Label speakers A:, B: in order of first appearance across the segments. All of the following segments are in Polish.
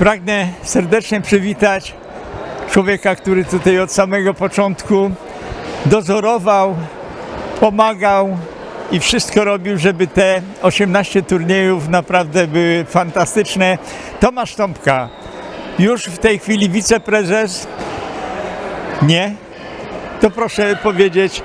A: Pragnę serdecznie przywitać człowieka, który tutaj od samego początku dozorował, pomagał i wszystko robił, żeby te 18 turniejów naprawdę były fantastyczne. Tomasz Tomka, już w tej chwili wiceprezes? Nie? To proszę powiedzieć,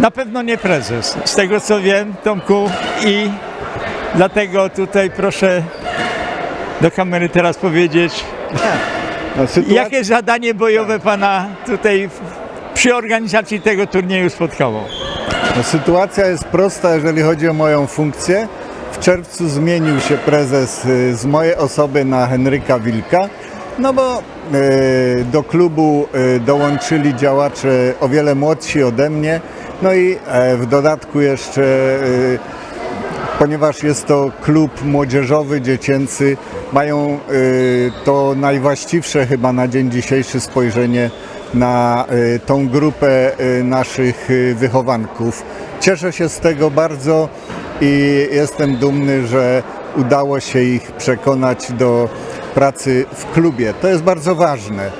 A: na pewno nie prezes, z tego co wiem, Tomku, i dlatego tutaj proszę do kamery teraz powiedzieć,
B: No, sytuacja,
A: jakie zadanie bojowe Pana tutaj w- przy organizacji tego turnieju spotkało?
B: no, sytuacja jest prosta, jeżeli chodzi o moją funkcję. W czerwcu zmienił się prezes y, z mojej osoby na Henryka Wilka, no bo y, do klubu y, dołączyli działacze o wiele młodsi ode mnie, no i e, w dodatku jeszcze y, ponieważ jest to klub młodzieżowy, dziecięcy, mają y, to najwłaściwsze chyba na dzień dzisiejszy spojrzenie na y, tą grupę y, naszych wychowanków. Cieszę się z tego bardzo i jestem dumny, że udało się ich przekonać do pracy w klubie. To jest bardzo ważne.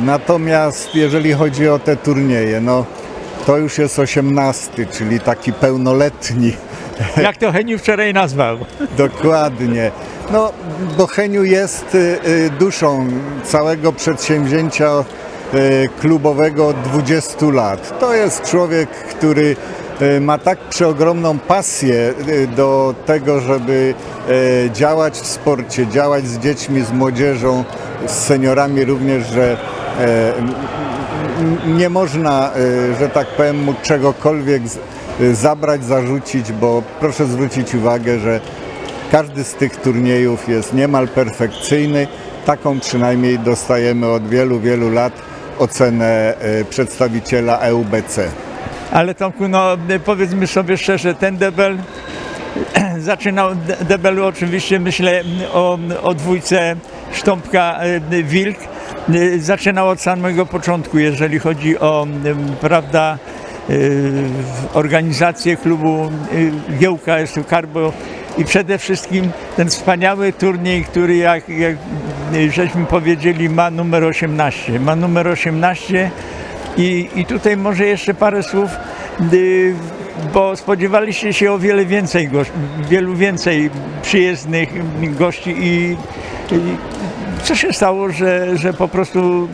B: Natomiast jeżeli chodzi o te turnieje, no to już jest 18, czyli taki pełnoletni
A: Jak to Heniu wczoraj nazwał?
B: Dokładnie. No, Bocheniu jest y, y, duszą całego przedsięwzięcia y, klubowego od 20 lat. To jest człowiek, który ma tak przeogromną pasję do tego, żeby działać w sporcie, działać z dziećmi, z młodzieżą, z seniorami również, że nie można, że tak powiem, mu czegokolwiek zabrać, zarzucić, bo proszę zwrócić uwagę, że każdy z tych turniejów jest niemal perfekcyjny. Taką przynajmniej dostajemy od wielu, wielu lat ocenę y, przedstawiciela EUBC.
A: Ale Tomku, no powiedzmy sobie szczerze, ten debel zaczynał, de- debelu oczywiście myślę o, o dwójce Sztąpka Wilk, e, zaczynał od samego początku, jeżeli chodzi o m, prawda, organizację klubu e, Giełka jest Karbo i przede wszystkim ten wspaniały turniej, który jak, jak żeśmy powiedzieli ma numer 18. Ma numer 18 i, I tutaj może jeszcze parę słów, y, bo spodziewaliście się o wiele więcej gości, wielu więcej przyjezdnych gości i, i co się stało, że, że po prostu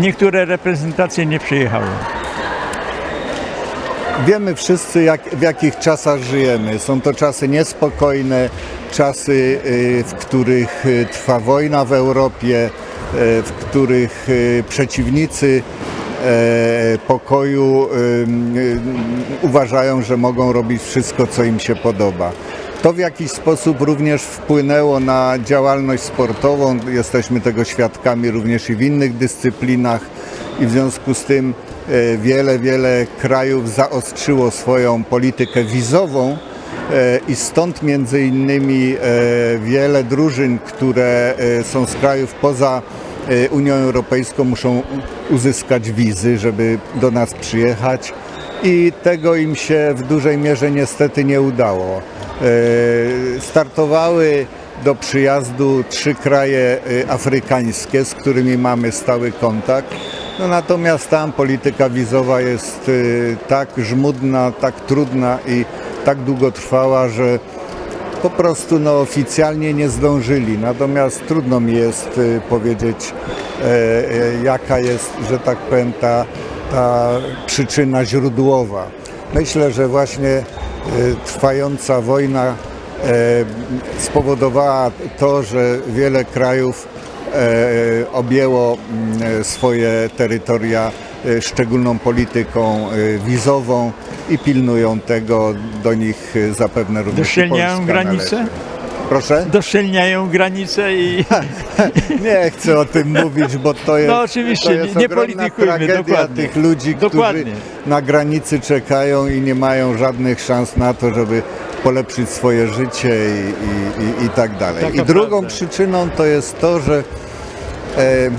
A: niektóre reprezentacje nie przyjechały?
B: Wiemy wszyscy, jak, w jakich czasach żyjemy. Są to czasy niespokojne, czasy, y, w których y, trwa wojna w Europie, y, w których przeciwnicy e, pokoju uważają, że mogą robić wszystko, co im się podoba. To w jakiś sposób również wpłynęło na działalność sportową. Jesteśmy tego świadkami również i w innych dyscyplinach i w związku z tym wiele, wiele krajów zaostrzyło swoją politykę wizową e, i stąd między innymi e, wiele drużyn, które e, są z krajów poza e, Unią Europejską muszą uzyskać wizy, żeby do nas przyjechać i tego im się w dużej mierze niestety nie udało. E, Startowały do przyjazdu trzy kraje afrykańskie, z którymi mamy stały kontakt. No natomiast tam polityka wizowa jest y, tak żmudna, tak trudna i tak długotrwała, że po prostu no, oficjalnie nie zdążyli. Natomiast trudno mi jest y, powiedzieć, e, e, jaka jest, że tak powiem, ta, ta przyczyna źródłowa. Myślę, że właśnie e, trwająca wojna e, spowodowała to, że wiele krajów objęło mm, swoje terytoria e, szczególną polityką e, wizową i pilnują tego. Do nich e, zapewne również Polska
A: granice?
B: należy. Proszę?
A: Doszczelniają granice i
B: Nie chcę o tym mówić, bo to jest,
A: No oczywiście,
B: to jest
A: nie- politykujmy,
B: tragedia
A: dokładnie.
B: tych ludzi,
A: Dokładnie.
B: którzy na granicy czekają i nie mają żadnych szans na to, żeby polepszyć swoje życie i, i, i, i tak dalej.
A: Taka
B: I drugą
A: prawda.
B: przyczyną to jest to, że e,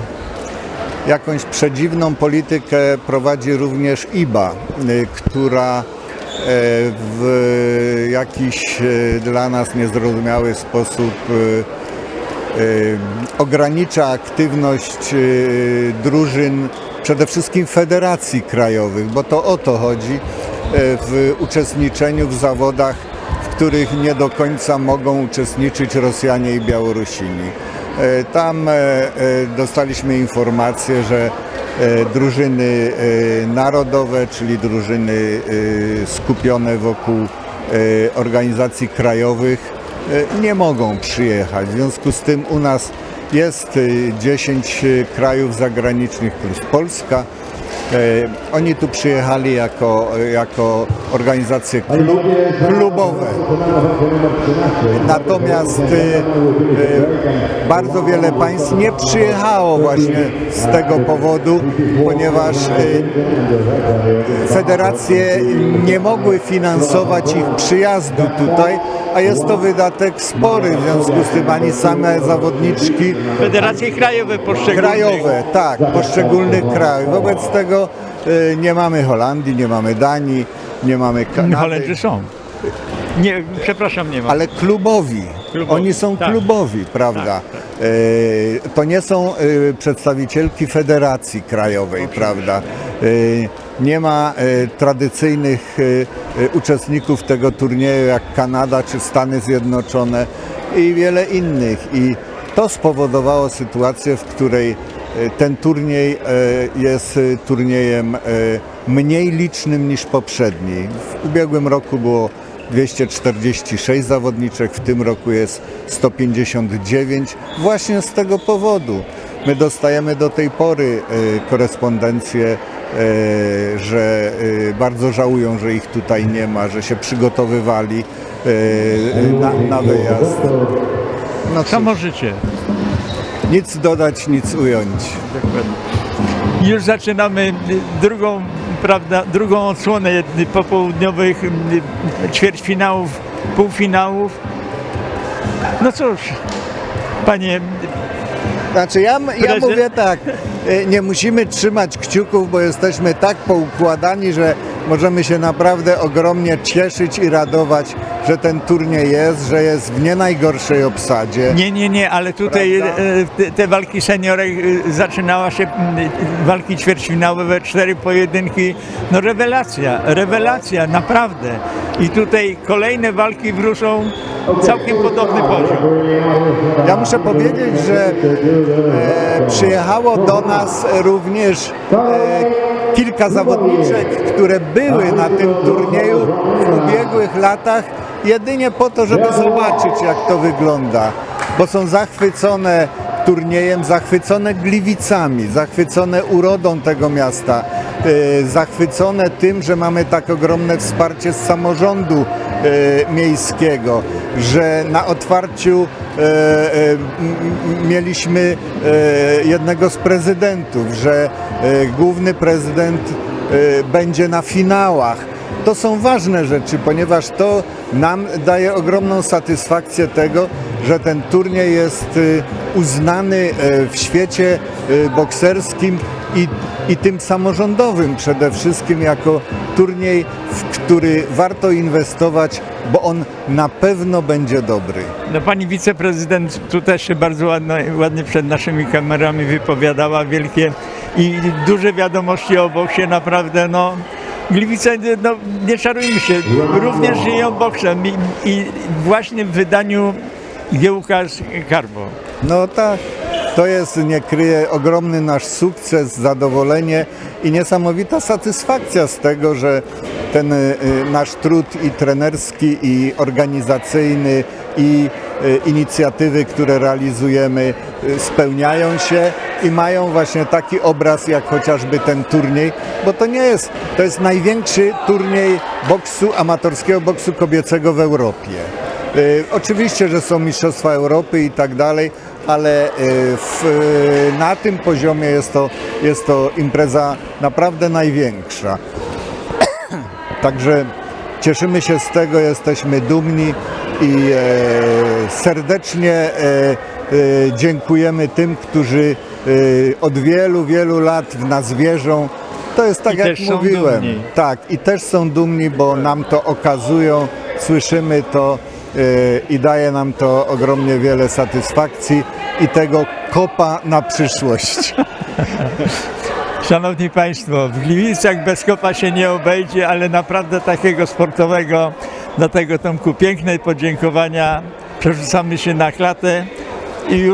B: jakąś przedziwną politykę prowadzi również IBA, y, która e, w jakiś e, dla nas niezrozumiały sposób e, ogranicza aktywność e, drużyn, przede wszystkim federacji krajowych, bo to o to chodzi e, w uczestniczeniu w zawodach, w których nie do końca mogą uczestniczyć Rosjanie i Białorusini. E, Tam e, e, dostaliśmy informację, że e, drużyny e, narodowe, czyli drużyny e, skupione wokół e, organizacji krajowych e, nie mogą przyjechać. W związku z tym u nas jest e, 10 krajów zagranicznych plus Polska. E, Oni tu przyjechali jako, jako organizacje klub, klubowe. Natomiast e, e, bardzo wiele państw nie przyjechało właśnie z tego powodu, ponieważ e, federacje nie mogły finansować ich przyjazdu tutaj, a jest to wydatek spory, w związku z tym ani same zawodniczki
A: Federacje krajowe poszczególne.
B: krajowe, tak, poszczególnych krajów. Wobec tego nie mamy Holandii, nie mamy Danii, nie mamy Kanady.
A: Holendrzy są. Nie, przepraszam, nie ma.
B: Ale klubowi.
A: Klubowi,
B: Oni są
A: tak.
B: klubowi, prawda?
A: Tak,
B: E, to nie są e, przedstawicielki federacji krajowej, prawda? E, nie ma e, tradycyjnych e, e, uczestników tego turnieju jak Kanada czy Stany Zjednoczone i wiele innych. I to spowodowało sytuację, w której ten turniej e, jest e, turniejem e, mniej licznym niż poprzedni. W ubiegłym roku było 246 zawodniczek, w tym roku jest 159 właśnie z tego powodu. My dostajemy do tej pory e, korespondencję, e, że e, bardzo żałują, że ich tutaj nie ma, że się przygotowywali e, na, na wyjazd. No
A: Co możecie?
B: Nic dodać, nic ująć.
A: Już zaczynamy drugą, prawda, drugą odsłonę popołudniowych ćwierćfinałów, półfinałów. No cóż, panie,
B: Znaczy ja, ja mówię tak, e, nie musimy trzymać kciuków, bo jesteśmy tak poukładani, że możemy się naprawdę ogromnie cieszyć i radować, że ten turniej jest, że jest w nie najgorszej obsadzie.
A: nie, nie, nie, ale tutaj y, te, te walki seniorek y, zaczynała się, walki ćwierćfinałowe, cztery pojedynki. No rewelacja, rewelacja, naprawdę. I tutaj kolejne walki wróżą całkiem podobny poziom.
B: Ja muszę powiedzieć, że e, przyjechało do nas również e, kilka zawodniczek, które były na tym turnieju w ubiegłych latach jedynie po to, żeby zobaczyć jak to wygląda, bo są zachwycone turniejem, zachwycone Gliwicami, zachwycone urodą tego miasta, e, zachwycone tym, że mamy tak ogromne wsparcie z samorządu e, miejskiego, że na otwarciu m- mieliśmy jednego z prezydentów, że główny prezydent będzie na finałach. To są ważne rzeczy, ponieważ to nam daje ogromną satysfakcję tego, że ten turniej jest y, uznany e, w świecie y, bokserskim i, i tym samorządowym przede wszystkim jako turniej, w który warto inwestować, bo on na pewno będzie dobry.
A: No, pani wiceprezydent tu też się bardzo ładno, ładnie przed naszymi kamerami wypowiadała, wielkie i duże wiadomości o boksie, naprawdę no Gliwice, no nie czarujmy się, również żyją boksem i, i właśnie w wydaniu Giełka Karbo.
B: No tak, to jest, nie kryje, ogromny nasz sukces, zadowolenie i niesamowita satysfakcja z tego, że ten y, nasz trud i trenerski, i organizacyjny, i y, inicjatywy, które realizujemy, y, spełniają się i mają właśnie taki obraz, jak chociażby ten turniej, bo to nie jest, to jest największy turniej boksu, amatorskiego boksu kobiecego w Europie. Y, Oczywiście, że są Mistrzostwa Europy i tak dalej, ale y, w, y, na tym poziomie jest to, jest to impreza naprawdę największa. Także cieszymy się z tego, jesteśmy dumni i e, serdecznie e, e, dziękujemy tym, którzy Y, od wielu, wielu lat w nas wierzą. To jest tak,
A: I
B: jak mówiłem. Tak, i też są dumni, bo nam to okazują, słyszymy to y, i daje nam to ogromnie wiele satysfakcji i tego kopa na przyszłość.
A: Szanowni Państwo, w Gliwicach bez kopa się nie obejdzie, ale naprawdę takiego sportowego. Dlatego Tomku, piękne podziękowania. Przerzucamy się na klatę i